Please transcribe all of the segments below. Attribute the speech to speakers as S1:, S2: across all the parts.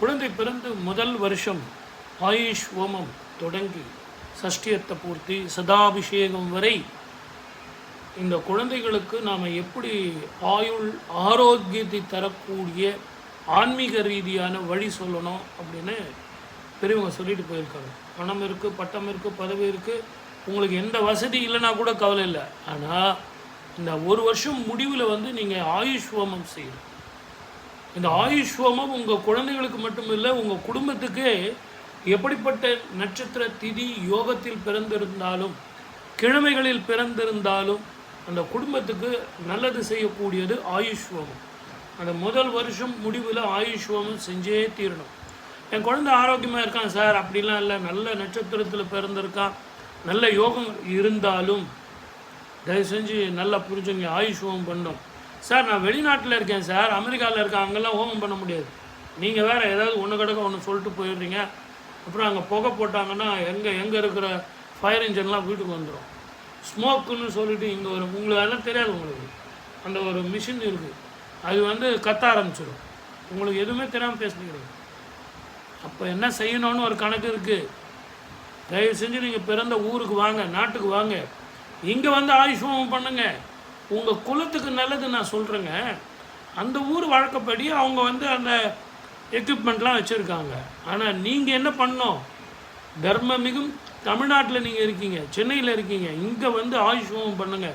S1: குழந்தை பிறந்து முதல் வருஷம் ஆயுஷ் ஹோமம் தொடங்கி சஷ்டியத்தை பூர்த்தி சதாபிஷேகம் வரை இந்த குழந்தைகளுக்கு நாம் எப்படி ஆயுள் ஆரோக்கியத்தை தரக்கூடிய ஆன்மீக ரீதியான வழி சொல்லணும் அப்படின்னு பெரியவங்க சொல்லிட்டு போயிருக்காங்க. பணம் இருக்குது பட்டம் இருக்குது பதவி இருக்குது உங்களுக்கு எந்த வசதி இல்லைன்னா கூட கவலை இல்லை. ஆனால் இந்த ஒரு வருஷம் முடிவில் வந்து நீங்கள் ஆயுஷ் ஹோமம் செய்யணும். இந்த ஆயுஷ் ஹோமம் உங்கள் குழந்தைகளுக்கு மட்டும் இல்லை உங்கள் குடும்பத்துக்கே எப்படிப்பட்ட நட்சத்திர திதி யோகத்தில் பிறந்திருந்தாலும் கிழமைகளில் பிறந்திருந்தாலும் அந்த குடும்பத்துக்கு நல்லது செய்யக்கூடியது ஆயுஷ் ஹோமம் அந்த முதல் வருஷம் முடிவில் ஆயுஷ் ஹோமம் செஞ்சே தீரணும். என் குழந்தை ஆரோக்கியமாக இருக்கான் சார் அப்படிலாம் இல்லை. நல்ல நட்சத்திரத்தில் பிறந்திருக்கான். நல்ல யோகம் இருந்தாலும் தயவு செஞ்சு நல்லா புரிஞ்சுங்க ஆயுஷ் ஹோமம் பண்ணோம் சார் நான் வெளிநாட்டில் இருக்கேன் சார். அமெரிக்காவில் இருக்கேன் அங்கெல்லாம் ஹோமம் பண்ண முடியாது. நீங்கள் வேறு ஏதாவது ஒன்று கிடக்க ஒன்று சொல்லிட்டு போயிடுறீங்க. அப்புறம் அங்கே புகை போட்டாங்கன்னா எங்கே எங்கே இருக்கிற ஃபயர் இன்ஜின்லாம் வீட்டுக்கு வந்துடும் ஸ்மோக்குன்னு சொல்லிட்டு இங்கே வரும் உங்களுக்கு அதெல்லாம் தெரியாது உங்களுக்கு. அந்த ஒரு மிஷின் இருக்குது அது வந்து கத்த ஆரம்பிச்சிடும் உங்களுக்கு எதுவுமே தெரியாமல் பேசுனீங்க அப்போ என்ன செய்யணும்னு ஒரு கணக்கு இருக்குது தயவு செஞ்சு நீங்கள் பிறந்த ஊருக்கு வாங்க நாட்டுக்கு வாங்க. இங்கே வந்து ஆயுஷ்மம் பண்ணுங்கள் உங்கள் குலத்துக்கு நல்லது நான் சொல்கிறேங்க அந்த ஊர் வழக்கப்படி அவங்க வந்து அந்த எக்யூப்மெண்ட்லாம் வச்சுருக்காங்க. ஆனால் நீங்கள் என்ன பண்ணணும்? தர்மமிகும் தமிழ்நாட்டில் நீங்கள் இருக்கீங்க சென்னையில் இருக்கீங்க. இங்கே வந்து ஆயுஷ்மம் பண்ணுங்க.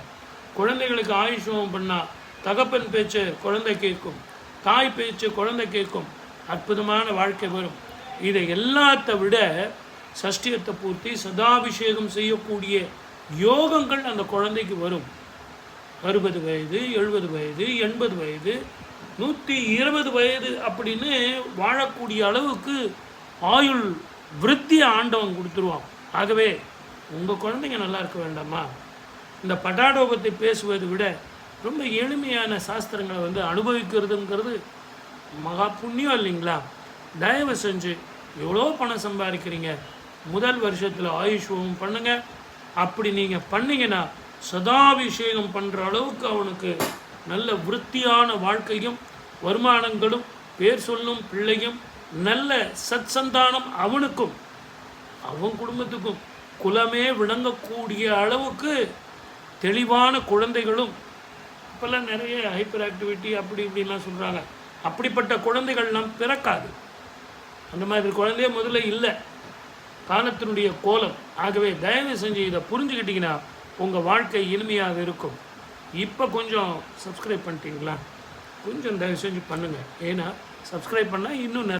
S1: குழந்தைகளுக்கு ஆயுஷ்மம் பண்ணால் தகப்பன் பேச்சு குழந்தை கேட்கும் தாய் பேச்சு குழந்தை கேட்கும். அற்புதமான வாழ்க்கை வரும். இதை எல்லாத்த விட சஷ்டியத்தை பூர்த்தி சதாபிஷேகம் செய்யக்கூடிய யோகங்கள் அந்த குழந்தைக்கு வரும். அறுபது வயது எழுபது வயது எண்பது வயது நூற்றி இருபது வயது அப்படின்னு வாழக்கூடிய அளவுக்கு ஆயுள் விருத்தி ஆண்டவன் கொடுத்துருவான். ஆகவே உங்கள் குழந்தைங்க நல்லா இருக்க வேண்டாமா? இந்த பட்டாடோபத்தை பேசுவதை விட ரொம்ப எளிமையான சாஸ்திரங்களை வந்து அனுபவிக்கிறதுங்கிறது மகா புண்ணியம் இல்லைங்களா? தயவு செஞ்சு எவ்வளோ பணம் சம்பாதிக்கிறீங்க? முதல் வருஷத்தில் ஆயுஷ்வம் பண்ணுங்கள் அப்படி நீங்கள் பண்ணிங்கன்னா சதாபிஷேகம் பண்ணுற அளவுக்கு அவனுக்கு நல்ல விருத்தியான வாழ்க்கையும் வருமானங்களும் பேர் சொல்லும் பிள்ளையும் நல்ல சத் சந்தானம் அவனுக்கும். அவன் குடும்பத்துக்கும் குலமே விளங்கக்கூடிய அளவுக்கு தெளிவான குழந்தைகளும். இப்போல்லாம் நிறைய ஹைப்பர் ஆக்டிவிட்டி அப்படி இப்படிலாம் சொல்கிறாங்க அப்படிப்பட்ட குழந்தைகள்லாம் பிறக்காது. அந்த மாதிரி குழந்தையே முதல்ல இல்லை. காலத்தினுடைய கோலம். ஆகவே தயவு செஞ்சு இதை புரிஞ்சுக்கிட்டிங்கன்னா உங்கள் வாழ்க்கை இனிமையாக இருக்கும். இப்போ கொஞ்சம் சப்ஸ்கிரைப் பண்ணிட்டீங்களா? கொஞ்சம் தயவு செஞ்சு பண்ணுங்கள் ஏன்னா சப்ஸ்கிரைப் பண்ணால் இன்னும் நிறைய